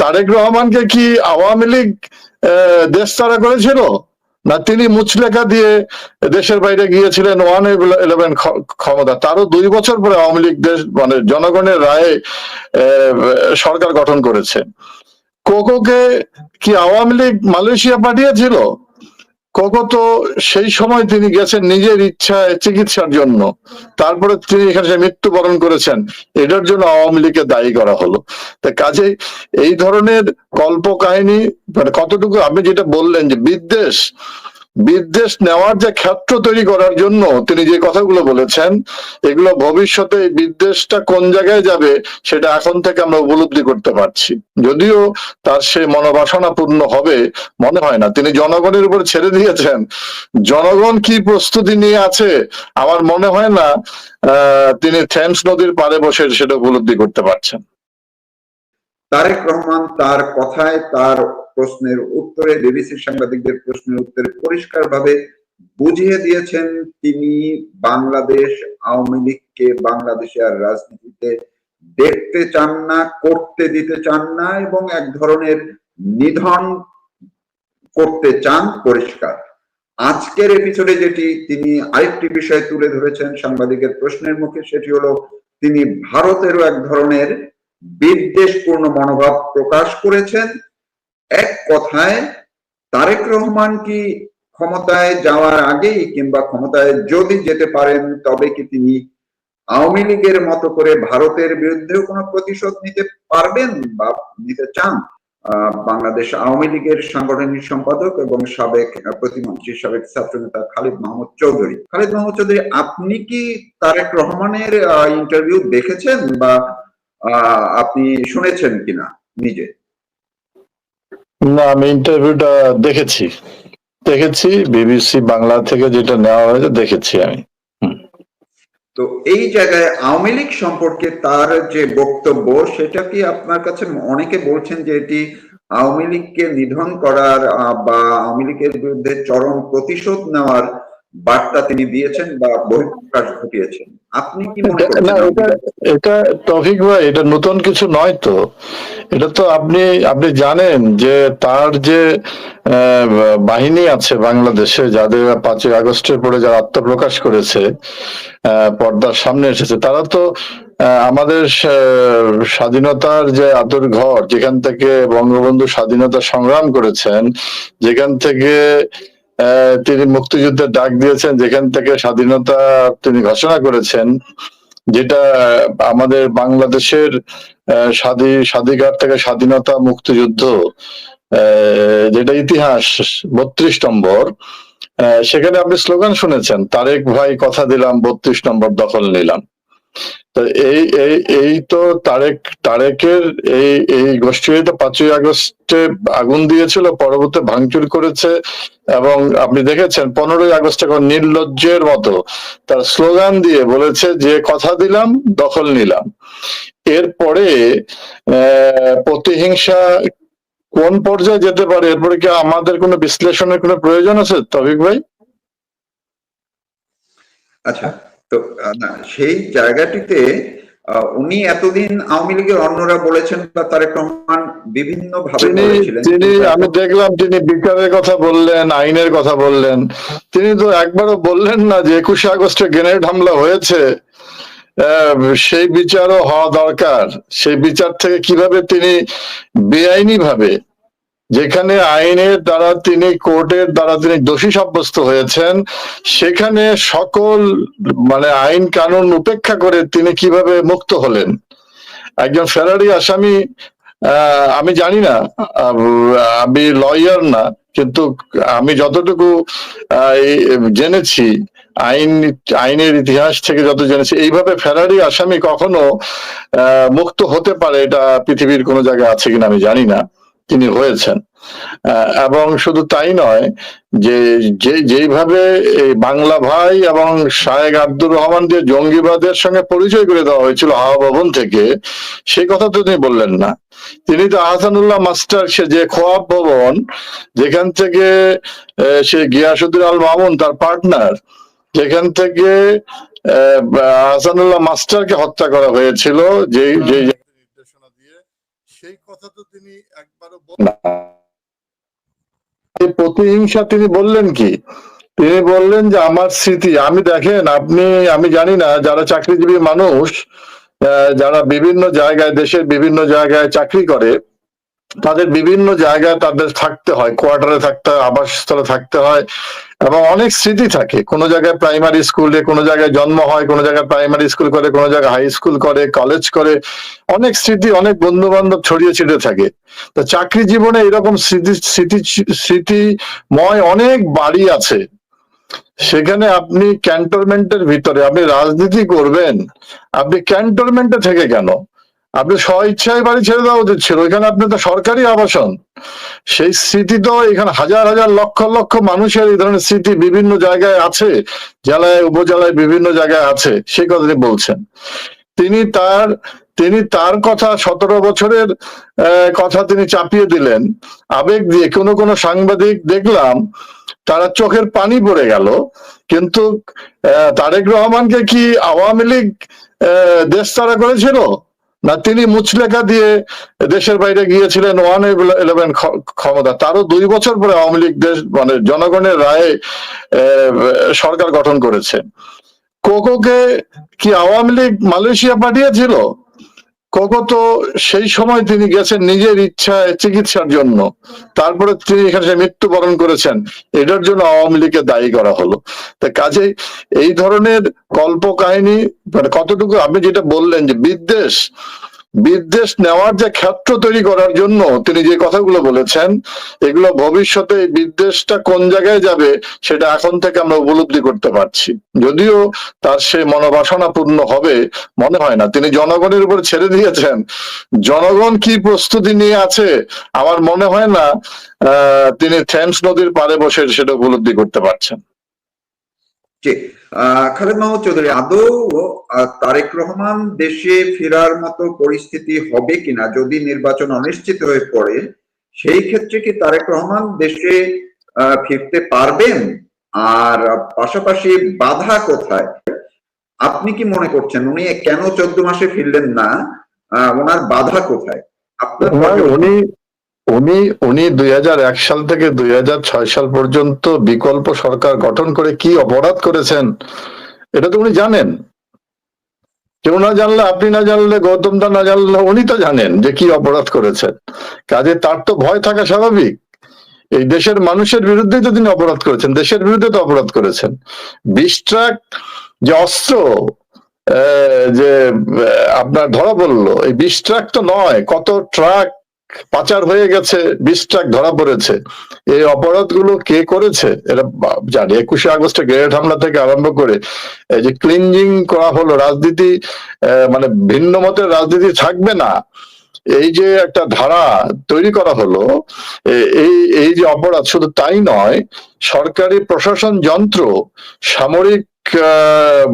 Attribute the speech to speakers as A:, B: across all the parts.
A: তারেক রহমানকে কি আওয়ামী লীগ দেশ তারা করেছিল? না তিনি মুচলেখা দিয়ে দেশের বাইরে গিয়েছিলেন ওয়ান ইলেভেন ক্ষমতা? তারও দুই বছর পরে আওয়ামী লীগ দেশ মানে জনগণের রায়ে সরকার গঠন করেছে। কোকোকে কি আওয়ামী লীগ মালয়েশিয়া পাঠিয়েছিল? কোকো তো সেই সময় তিনি গেছেন নিজের ইচ্ছায় চিকিৎসার জন্য। তারপরে তিনি এখানে মৃত্যুবরণ করেছেন, এটার জন্য আওয়ামী লীগকে দায়ী করা হলো। তা কাজে এই ধরনের কল্প কাহিনী মানে কতটুকু আপনি যেটা বললেন যে বিদ্বেষ বিদ্বেষ নেওয়ার যে ক্ষেত্র তৈরি করার জন্য তিনি যে কথাগুলো বলেছেন, এগুলো ভবিষ্যতে বিদ্বেষটা কোন জায়গায় যাবে সেটা এখন থেকে আমরা উপলব্ধি করতে পারছি। যদিও তার সে মনোবাসনা পূর্ণ হবে, মনে হয় না। তিনি জনগণের উপর ছেড়ে দিয়েছেন। জনগণ কি প্রস্তুতি নিয়ে আছে, আমার মনে হয় না তিনি থেমস নদীর পাড়ে বসে সেটা উপলব্ধি করতে পারছেন।
B: তারেক রহমান তার কথায় তার প্রশ্নের উত্তরে, বিবিসির সাংবাদিকদের প্রশ্নের উত্তরে পরিষ্কারভাবে বুঝিয়ে দিয়েছেন তিনি বাংলাদেশ আওয়ামী লীগকে বাংলাদেশে আর রাজনীতিতে দেখতে চান না, করতে দিতে চান না এবং এক ধরনের নিধন করতে চান পরিষ্কার। আজকের এপিসোডে যেটি তিনি আরেকটি বিষয় তুলে ধরেছেন সাংবাদিকের প্রশ্নের মুখে, সেটি হলো তিনি ভারতেরও এক ধরনের বিদ্বেষপূর্ণ মনোভাব প্রকাশ করেছেন। এক কথায় তারেক রহমান কি ক্ষমতায় যাওয়ার আগেই কিংবা ক্ষমতায় যদি যেতে পারেন, তবে কি তিনি আওয়ামী লীগের মতো করে ভারতের বিরুদ্ধেও কোনো প্রতিশোধ নিতে পারবেন বা নিতে চান? বাংলাদেশ আওয়ামী লীগের সাংগঠনিক সম্পাদক এবং সাবেক প্রতিমন্ত্রী, সাবেক ছাত্রনেতা খালিদ মাহমুদ চৌধুরী। খালিদ মাহমুদ চৌধুরী, আপনি কি তারেক রহমানের ইন্টারভিউ দেখেছেন বা আপনি শুনেছেন কিনা নিজে?
A: না আমি ইন্টারভিউটা দেখেছি। দেখেছি বিবিসি বাংলা থেকে যেটা নেওয়া হয়েছে দেখেছি আমি।
B: তো এই জায়গায় আওয়ামী লীগ সম্পর্কে তার যে বক্তব্য সেটা কি আপনার কাছে অনেকে বলছেন যে এটি আওয়ামী লীগকে নিধন করার বা আওয়ামী লীগের বিরুদ্ধে চরম প্রতিশোধ নেওয়ার বার্তা তিনি দিয়েছেন বা বহিঃপ্রকাশ ঘটিয়েছেন? আপনি কি মনে
A: এটা- না
B: করছেন?
A: এটা তফিক ভাই, এটা নতুন কিছু নয় তো। এটা তো আপনি আপনি জানেন যে তার যে বাহিনী আছে বাংলাদেশে, যাদের পাঁচই আগস্টের পরে যারা আত্মপ্রকাশ করেছে পর্দার সামনে এসেছে, তারা তো আমাদের স্বাধীনতার যে আদর ঘর, যেখান থেকে বঙ্গবন্ধু স্বাধীনতা সংগ্রাম করেছেন, যেখান থেকে তিনি মুক্তিযুদ্ধের ডাক দিয়েছেন, যেখান থেকে স্বাধীনতা তিনি ঘোষণা করেছেন যেটা আমাদের বাংলাদেশের স্বাধিকার থেকে স্বাধীনতা মুক্তিযুদ্ধ যেটা ইতিহাস, বত্রিশ নম্বর সেখানে আপনি স্লোগান শুনেছেন, তারেক ভাই কথা দিলাম, বত্রিশ নম্বর দখল নিলাম। এই এই এই তো তারেক, তারেকের এই এই গোষ্ঠী তো পাঁচই আগস্টে আগুন দিয়েছিল, পরবর্তী ভাঙচুর করেছে এবং আপনি দেখেছেন পনেরোই আগস্ট এখন নির্লজ্জের মতো তার স্লোগান দিয়ে বলেছে যে কথা দিলাম, দখল নিলাম। এরপরে প্রতিহিংসা কোন পর্যায়ে যেতে পারে? এরপরে কি আমাদের কোনো বিশ্লেষণের কোনো প্রয়োজন আছে তবিক ভাই?
B: আচ্ছা তো না সেই জায়গাটিতে উনি এতদিন আওয়ামী লীগের অন্যরা বলেছেন বা তারেক রহমান বিভিন্ন ভাবে
A: তিনি আমি দেখলাম তিনি বিচারের কথা বললেন আইনের কথা বললেন। তিনি তো একবারও বললেন না যে একুশে আগস্টে গ্রেনেড হামলা হয়েছে। সেই বিচারও হওয়া দরকার। সেই বিচার থেকে কীভাবে তিনি বেআইনি ভাবে যেখানে আইনের দ্বারা তিনি কোর্টের দ্বারা তিনি দোষী সাব্যস্ত হয়েছেন, সেখানে সকল মানে আইন কানুন উপেক্ষা করে তিনি কীভাবে মুক্ত হলেন? একজন ফেরারি আসামি আমি জানি না আমি লয়ার না, কিন্তু আমি যতটুকু জেনেছি, আইন, আইনের ইতিহাস থেকে যত জেনেছি, এইভাবে ফেরারি আসামি কখনো মুক্ত হতে পারে এটা পৃথিবীর কোনো জায়গায় আছে কিনা আমি জানি না। তিনি হয়েছেন এবং শুধু তাই নয় যে যে যেইভাবে এই বাংলা ভাই এবং শায়েক আব্দুর রহমান যে জঙ্গিবাদের সঙ্গে পরিচয় করে দেওয়া হয়েছিল হাওয়া ভবন থেকে সেই কথা তো তিনি বললেন না। তিনি তো আহসানুল্লাহ মাস্টার সে যে খোয়াব ভবন যেখান থেকে সে গিয়াসুদ্দিন আল মামুন তার পার্টনার যেখান থেকে আহ, আহসানুল্লাহ মাস্টারকে হত্যা করা হয়েছিল যে যে দিয়ে
C: সেই কথা তো তিনি একবারও
A: প্রতিহিংসা তিনি বললেন কি? তিনি বললেন যে, আমার স্মৃতি আমি দেখেন, আপনি, আমি জানি না, যারা চাকরিজীবী মানুষ যারা বিভিন্ন জায়গায়, দেশের বিভিন্ন জায়গায় চাকরি করে তাদের বিভিন্ন জায়গায় তাদের থাকতে হয়, কোয়ার্টারে থাকতে হয়, আবাসস্থলে থাকতে হয় এবং অনেক স্মৃতি থাকে। কোনো জায়গায় প্রাইমারি স্কুলে কোনো জায়গায় জন্ম হয়, কোনো জায়গায় প্রাইমারি স্কুল করে, কোনো জায়গায় হাই স্কুল করে, কলেজ করে। অনেক স্মৃতি, অনেক বন্ধু বান্ধব ছড়িয়ে ছিটে থাকে। তো চাকরি জীবনে এরকম স্মৃতি স্মৃতি, স্মৃতিময় অনেক বাড়ি আছে। সেখানে আপনি ক্যান্টনমেন্টের ভিতরে আপনি রাজনীতি করবেন, আপনি ক্যান্টনমেন্টে থেকে কেন? আপনি স্ব ইচ্ছায় বাড়ি ছেড়ে দেওয়া উচিত ছিল। এখানে আপনি তো সরকারি আবাসন। সেই স্মৃতি তো এখানে হাজার হাজার, লক্ষ লক্ষ মানুষের এই ধরনের স্মৃতি বিভিন্ন জায়গায় আছে, জেলায়, উপজেলায় বিভিন্ন জায়গায় আছে সেই কথা তিনি বলছেন। তিনি তার তিনি তার কথা সতেরো বছরের কথা তিনি চাপিয়ে দিলেন। আবেগ দিয়ে কোনো কোনো সাংবাদিক দেখলাম, তারা চোখের পানি পড়ে গেল। কিন্তু তারেক রহমানকে কি আওয়ামী লীগ দেশ তারা করেছিল? না, তিনি মুচলেখা দিয়ে দেশের বাইরে গিয়েছিলেন ওয়ান ইলেভেন ক্ষমতা। তারও দুই বছর পরে আওয়ামী লীগ দেশ মানে জনগণের রায়ে সরকার গঠন করেছে। কোকোকে কি আওয়ামী লীগ মালয়েশিয়া পাঠিয়েছিল? কোকো সেই সময় তিনি গেছেন নিজের ইচ্ছায় চিকিৎসার জন্য। তারপরে তিনি এখানে মৃত্যুবরণ করেছেন, এটার জন্য আওয়ামী লীগকে দায়ী করা হলো। তা কাজে এই ধরনের কল্প কাহিনী মানে কতটুকু আপনি যেটা বললেন যে বিদ্বেষ বিদ্বেষ নেওয়ার যে ক্ষেত্র তৈরি করার জন্য তিনি যে কথাগুলো বলেছেন, এগুলো ভবিষ্যতে বিদ্বেষটা কোন জায়গায় যাবে সেটা এখন থেকে আমরা উপলব্ধি করতে পারছি। যদিও তার সেই মনোবাসনা পূর্ণ হবে, মনে হয় না। তিনি জনগণের উপর ছেড়ে দিয়েছেন। জনগণ কি প্রস্তুতি নিয়ে আছে, আমার মনে হয় না তিনি থেমস নদীর পাড়ে বসে সেটা উপলব্ধি করতে পারছেন।
B: খালেদ মাহমুদ চৌধুরী আদৌ তারেক রহমান দেশে ফেরার মতো পরিস্থিতি হবে কিনা যদি নির্বাচন অনিশ্চিত হয়ে পড়ে সেই ক্ষেত্রে কি তারেক রহমান দেশে ফিরতে পারবেন? আর পাশাপাশি বাধা কোথায়? আপনি কি মনে করছেন উনি কেন চোদ্দ মাসে ফিরলেন না? ওনার বাধা কোথায়? আপনার
A: উনি উনি উনি দুই হাজার এক সাল থেকে দুই হাজার ছয় সাল পর্যন্ত বিকল্প সরকার গঠন করে কি অপরাধ করেছেন, এটা তো উনি জানেন। কেউ না জানলে, আপনি না জানলে, গৌতম দা না জানলে, উনি তো জানেন যে কি অপরাধ করেছেন। কাজে তার তো ভয় থাকা স্বাভাবিক। এই দেশের মানুষের বিরুদ্ধেই তো তিনি অপরাধ করেছেন, দেশের বিরুদ্ধে তো অপরাধ করেছেন। বিশ ট্রাক যে অস্ত্র যে আপনার ধরা পড়ল, এই বিশ ট্রাক তো নয়, কত ট্রাক পাচার হয়ে গেছে, বিশ ট্রাক ধরা পড়েছে। এই অপরাধগুলো কে করেছে? এটা জানি, একুশে আগস্টে গ্রেনেড হামলা থেকে আরম্ভ করে এই যে ক্লিনজিং করা হলো, রাজনীতি মানে ভিন্ন মতের রাজনীতি থাকবে না। এই যে একটা ধারা তৈরি করা হলো এই এই যে অপরাধ শুধু তাই নয়, সরকারি প্রশাসন যন্ত্র, সামরিক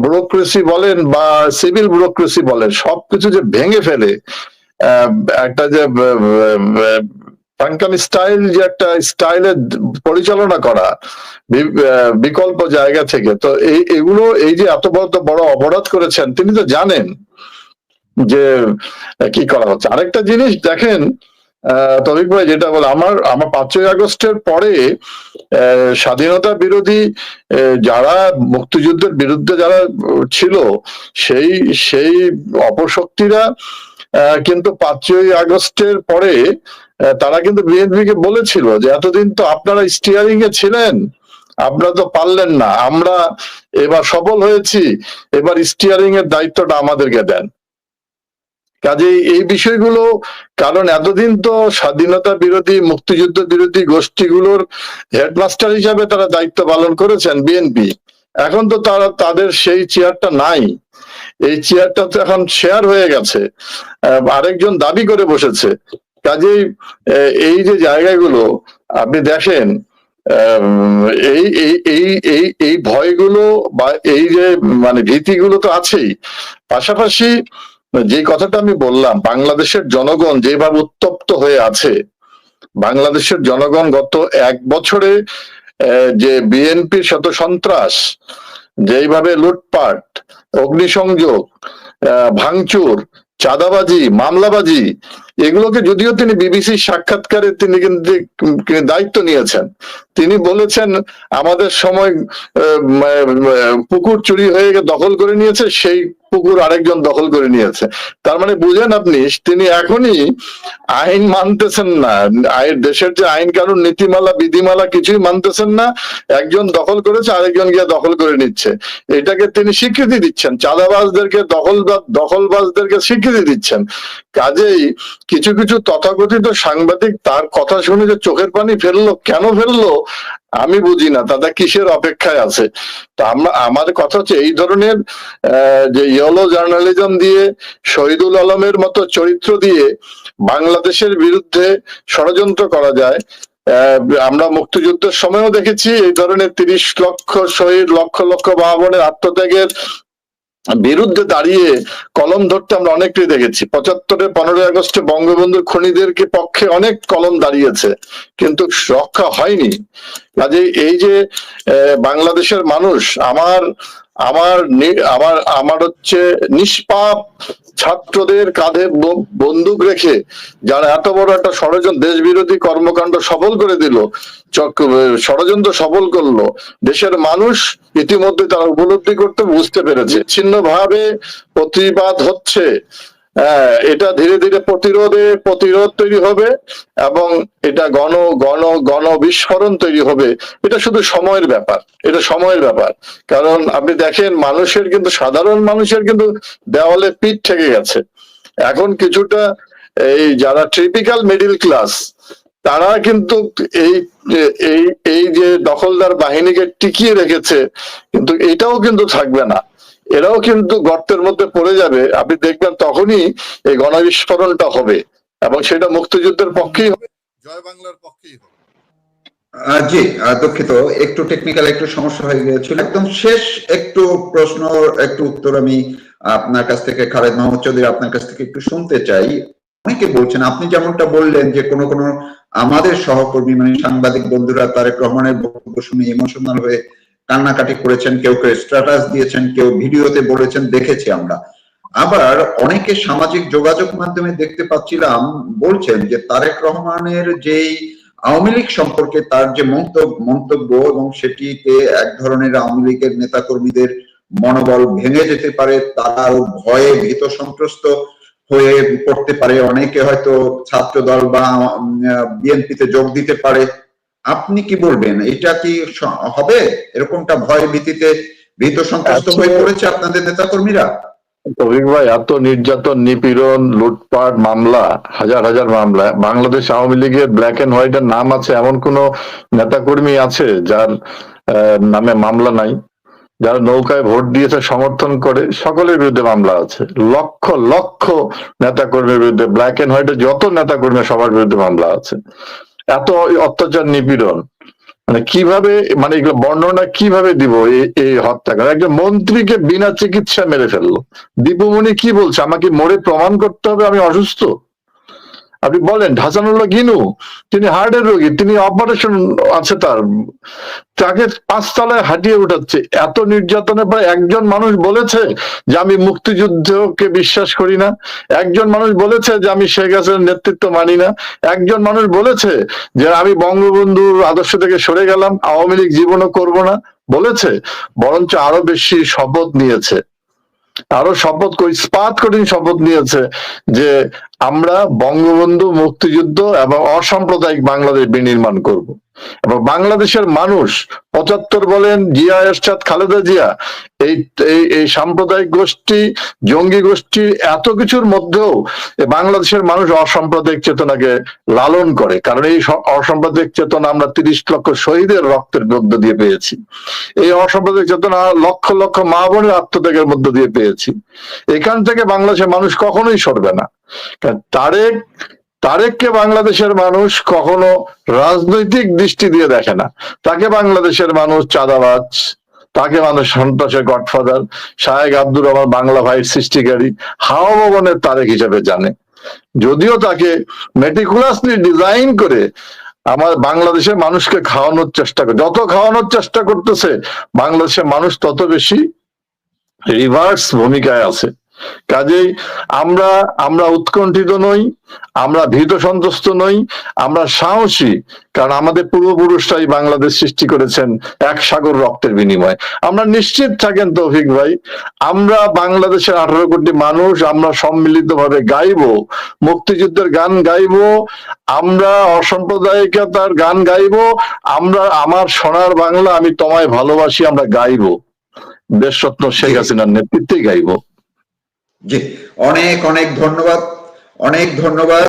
A: ব্যুরোক্রেসি বলেন বা সিভিল ব্যুরোক্রেসি বলেন, সবকিছু যে ভেঙে ফেলে একটা যে ফাঙ্কামি স্টাইল যে একটা স্টাইলে পরিচালনা করা বিকল্প জায়গা থেকে। তো এই, এগুলো, এই যে এত বড় বড় অপরাধ করেছেন, তিনি তো জানেন যে, কি করা হচ্ছে। আরেকটা জিনিস দেখেন তবিক ভাই, যেটা বলে, আমার আমার পাঁচই আগস্টের পরে স্বাধীনতা বিরোধী যারা মুক্তিযুদ্ধের বিরুদ্ধে যারা ছিল, সেই সেই অপশক্তিরা কিন্তু পাঁচই আগস্টের পরে তারা কিন্তু বিএনপি কে বলেছিল যে, এতদিন তো আপনারা স্টিয়ারিং এ ছিলেন, আপনারা তো পারলেন না, আমরা এবার সফল হয়েছি, এবার স্টিয়ারিং এর দায়িত্বটা আমাদেরকে দেন। কাজেই এই বিষয়গুলো, কারণ এতদিন তো স্বাধীনতা বিরোধী, মুক্তিযুদ্ধ বিরোধী গোষ্ঠীগুলোর হেডমাস্টার হিসাবে তারা দায়িত্ব পালন করেছেন বিএনপি। এখন তো তারা, তাদের সেই চেয়ারটা নাই। এই চেয়ারটা তো এখন শেয়ার হয়ে গেছে। আরেকজন দাবি করে বসেছে। কাজেই এই যে জায়গাগুলো, আপনি দেখেন এই এই এই এই এই ভয়গুলো বা এই যে মানে ভীতিগুলো তো আছেই। পাশাপাশি, যে কথাটা আমি বললাম, বাংলাদেশের জনগণ যেভাবে উত্তপ্ত হয়ে আছে, বাংলাদেশের জনগণ গত এক বছরে যে বিএনপির শত সন্ত্রাস, যেইভাবে লুটপাট অগ্নিসংযোগ ভাঙচুর চাঁদাবাজি মামলাবাজি এগুলোকে যদিও তিনি বিবিসির সাক্ষাৎকারে তিনি কিন্তু দায়িত্ব নিয়েছেন। তিনি বলেছেন, আমাদের সময় পুকুর চুরি হয়ে দখল করে নিয়েছে, সেই পুকুর আরেকজন দখল করে নিয়েছে। তার মানে বুঝেন আপনি, তিনি এখনই আইন মানতেছেন না। দেশের যে আইন কানুন, নীতিমালা, বিধিমালা কিছুই মানতেছেন না। একজন দখল করেছে, আরেকজন গিয়ে দখল করে নিচ্ছে। এটাকে তিনি স্বীকৃতি দিচ্ছেন। চাঁদাবাজদেরকে দখল দখলবাজদেরকে স্বীকৃতি দিচ্ছেন। কাজেই কিছু কিছু তথাকথিত সাংবাদিক তার কথা শুনে যে চোখের পানি ফেলল, কেন ফেলল, আমি বুঝি না তাদের কিসের অপেক্ষায় আছে? তা আমরা, আমার কথা হচ্ছে এই ধরনের যে ইয়েলো জার্নালিজম দিয়ে, শহীদুল আলমের মতো চরিত্র দিয়ে বাংলাদেশের বিরুদ্ধে ষড়যন্ত্র করা যায় আমরা মুক্তিযুদ্ধের সময়ও দেখেছি এই ধরনের তিরিশ লক্ষ শহীদ, লক্ষ লক্ষ মা আত্মত্যাগের বিরুদ্ধে দাঁড়িয়ে কলম ধরতে আমরা অনেকটাই দেখেছি। পঁচাত্তরে, পনেরোই আগস্টে বঙ্গবন্ধুর খনিদেরকে পক্ষে অনেক কলম দাঁড়িয়েছে, কিন্তু রক্ষা হয়নি। কাজে এই যে বাংলাদেশের মানুষ, আমার আমার আমার আমার হচ্ছে নিষ্পাপ ছাত্রদের কাঁধে বন্দুক রেখে যারা এত বড় একটা ষড়যন্ত্র দেশ বিরোধী কর্মকাণ্ড সফল করে দিল ষড়যন্ত্র সফল করল, দেশের মানুষ ইতিমধ্যে তারা উপলব্ধি করতে বুঝতে পেরেছে। ছিন্ন ভাবে প্রতিবাদ হচ্ছে। এটা ধীরে ধীরে প্রতিরোধে প্রতিরোধ তৈরি হবে এবং এটা গণ গণ গণ বিস্ফোরণ তৈরি হবে। এটা শুধু সময়ের ব্যাপার, এটা সময়ের ব্যাপার। কারণ আপনি দেখেন, মানুষের কিন্তু, সাধারণ মানুষের কিন্তু দেওয়ালে পিঠ থেকে গেছে। এখন কিছুটা এই যারা ট্রিপিক্যাল মিডিল ক্লাস তারা কিন্তু এই এই এই যে দখলদার বাহিনীকে টিকিয়ে রেখেছে, কিন্তু এটাও কিন্তু থাকবে না। এরাও কিন্তু গর্তের মধ্যে পড়ে যাবে। আপনি দেখবেন তখনই এই গণবিস্ফোরণটা হবে এবং সেটা মুক্তিযুদ্ধের পক্ষেই হবে।
C: জয় বাংলার পক্ষেই হবে।
B: জি দুঃখিত। একটু টেকনিক্যাল একটু সমস্যা হয়ে গিয়েছিল। একদম শেষ একটু প্রশ্ন, একটু উত্তর আমি আপনার কাছ থেকে, খালেদ মাহমুদ চৌধুরী আপনার কাছ থেকে একটু শুনতে চাই। অনেকে বলছেন, আপনি যেমনটা বললেন যে কোনো কোনো আমাদের সহকর্মী মানে সাংবাদিক বন্ধুরা, তারেক রহমানের বক্তব্য শুনে ইমোশনাল হয়ে কান্নাকাটি করেছেন, কেউ কেউ স্ট্যাটাস দিয়েছেন, কেউ ভিডিওতে বলেছেন, দেখেছি আমরা। আবার অনেকে সামাজিক যোগাযোগ মাধ্যমে দেখতে পাচ্ছিলাম, বলছেন যে তারেক রহমানের যেই আওয়ামী লীগ সম্পর্কে তার যে মন্তব্য মন্তব্য এবং সেটিকে এক ধরনের আওয়ামী লীগের নেতাকর্মীদের মনোবল ভেঙে যেতে পারে, তারাও ভয়ে ভীত সন্ত্রস্ত হয়ে পড়তে পারে। অনেকে হয়তো ছাত্র দল বা বিএনপিতে যোগ দিতে পারে। আপনি কি বলবেন? এটা কি হবে? এরকমটা ভয় ভীতিতে ভীত সন্ত্রস্ত হয়ে
A: আচ্ছা।
B: পড়েছে আপনাদের নেতাকর্মীরা?
A: তবিক ভাই এত নির্যাতন নিপীড়ন লুটপাট মামলা হাজার হাজার মামলা। বাংলাদেশ আওয়ামী লীগের ব্ল্যাক এন্ড হোয়াইট এর নাম আছে এমন কোন নেতাকর্মী আছে যার আহ, নামে মামলা নাই? যারা নৌকায় ভোট দিয়েছে সমর্থন করে সকলের বিরুদ্ধে মামলা আছে। লক্ষ লক্ষ নেতাকর্মীর বিরুদ্ধে ব্ল্যাক এন্ড হোয়াইটের যত নেতাকর্মী সবার বিরুদ্ধে মামলা আছে। এত অত্যাচার নিপীড়ন। মানে কীভাবে মানে এগুলো বর্ণনা কীভাবে দিব এই হত্যাকাণ্ড? একজন মন্ত্রীকে বিনা চিকিৎসা মেরে ফেলল। দীপুমণি কি বলছে? আমাকে মরে প্রমাণ করতে হবে, আমি অসুস্থ? আপনি বলেন, হাসানুল্লাহ গিনু, তিনি হার্টের রোগী, তিনি অপারেশন আছে তার। তাকে পাঁচতলায় হাঁটিয়ে উঠাচ্ছে। এত নির্যাতনের পরে একজন মানুষ বলেছে যে আমি মুক্তিযুদ্ধকে বিশ্বাস করি না। একজন মানুষ বলেছে যে আমি শেখ হাসিনার নেতৃত্ব মানি না। একজন মানুষ বলেছে যে আমি বঙ্গবন্ধুর আদর্শ থেকে সরে গেলাম, আওয়ামী লীগ জীবনও করব না। বলেছে, বরঞ্চ আরও বেশি শপথ নিয়েছে। আরও শপথ করি স্পাত কঠিন শপথ নিয়েছে যে আমরা বঙ্গবন্ধু মুক্তিযুদ্ধ এবং অসাম্প্রদায়িক বাংলাদেশ বিনির্মাণ করব। এবং বাংলাদেশের মানুষ, পঁচাত্তর বলেন জিয়া এরশাদ খালেদা জিয়া, এই, এই- সাম্প্রদায়িক গোষ্ঠী, জঙ্গি গোষ্ঠী এত কিছুর মধ্যেও বাংলাদেশের মানুষ অসাম্প্রদায়িক চেতনাকে লালন করে। কারণ এই অসাম্প্রদায়িক চেতনা আমরা তিরিশ লক্ষ শহীদের রক্তের মধ্য দিয়ে পেয়েছি। এই অসাম্প্রদায়িক চেতনা লক্ষ লক্ষ মা বোনের আত্মত্যাগের মধ্য দিয়ে পেয়েছি। এখান থেকে বাংলাদেশের মানুষ কখনোই সরবে না। তারেক তারেককে বাংলাদেশের মানুষ কখনো রাজনৈতিক দৃষ্টি দিয়ে দেখে না। তাকে বাংলাদেশের মানুষ চাঁদাবাজ, তাকে মানুষ সন্ত্রাসের গডফাদার শাহেক আব্দুর রহমান বাংলা ভাইয়ের সৃষ্টিকারী হাওয়া ভবনের তারেক হিসেবে জানে। যদিও তাকে মেটিকুলাসলি ডিজাইন করে আমার বাংলাদেশের মানুষকে খাওয়ানোর চেষ্টা করে, যত খাওয়ানোর চেষ্টা করতেছে, বাংলাদেশের মানুষ তত বেশি রিভার্স ভূমিকায় আছে। কাজেই আমরা আমরা উৎকণ্ঠিত নই, আমরা ভীত সন্ত্রস্ত নই, আমরা সাহসী, কারণ আমাদের পূর্বপুরুষরাই বাংলাদেশ সৃষ্টি করেছেন এক সাগর রক্তের বিনিময়ে। আমরা নিশ্চিত থাকেন, তৌফিক ভাই, আমরা বাংলাদেশের আঠারো কোটি মানুষ, আমরা সম্মিলিত ভাবে গাইবো, মুক্তিযুদ্ধের গান গাইবো, আমরা অসাম্প্রদায়িকতার গান গাইবো, আমরা, আমার সোনার বাংলা আমি তোমায় ভালোবাসি, আমরা গাইবো। দেশরত্ন শেখ হাসিনার নেতৃত্বেই গাইবো।
B: জি অনেক অনেক ধন্যবাদ অনেক ধন্যবাদ।